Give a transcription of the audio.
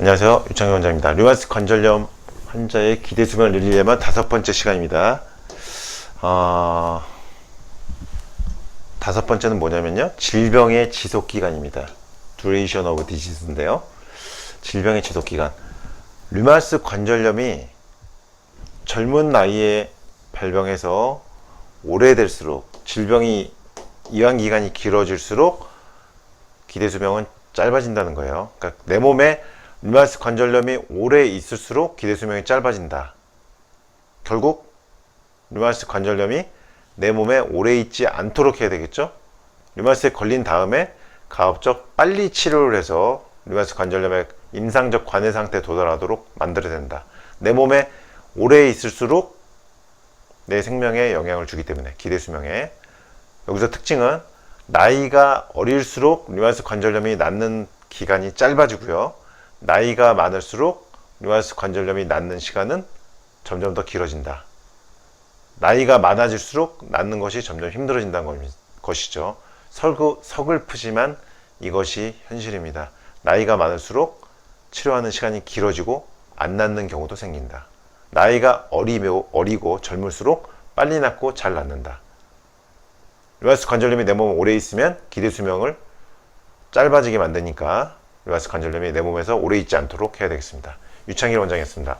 안녕하세요. 유창희 원장입니다. 류마스 관절염 환자의 기대 수명을 늘리려면 다섯 번째 시간입니다. 어, 다섯 번째는 뭐냐면요. 질병의 지속 기간입니다. duration of disease인데요. 질병의 지속 기간. 류마스 관절염이 젊은 나이에 발병해서 오래될수록 질병이 이완 기간이 길어질수록 기대 수명은 짧아진다는 거예요. 그러니까 내 몸에 류마스 관절염이 오래 있을수록 기대 수명이 짧아진다. 결국 류마스 관절염이 내 몸에 오래 있지 않도록 해야 되겠죠? 류마스에 걸린 다음에 가급적 빨리 치료를 해서 류마스 관절염의 임상적 관해 상태에 도달하도록 만들어야 된다. 내 몸에 오래 있을수록 내 생명에 영향을 주기 때문에 기대 수명에 여기서 특징은 나이가 어릴수록 류마스 관절염이 낫는 기간이 짧아지고요. 나이가 많을수록 류마스 관절염이 낫는 시간은 점점 더 길어진다. 나이가 많아질수록 낫는 것이 점점 힘들어진다는 것이죠. 설구, 서글프지만 이것이 현실입니다. 나이가 많을수록 치료하는 시간이 길어지고 안 낫는 경우도 생긴다. 나이가 어리며, 어리고 젊을수록 빨리 낫고 잘 낫는다. 류마스 관절염이 내 몸에 오래 있으면 기대 수명을 짧아지게 만드니까 류마스 관절염이 내 몸에서 오래 있지 않도록 해야 되겠습니다. 유창길 원장이었습니다.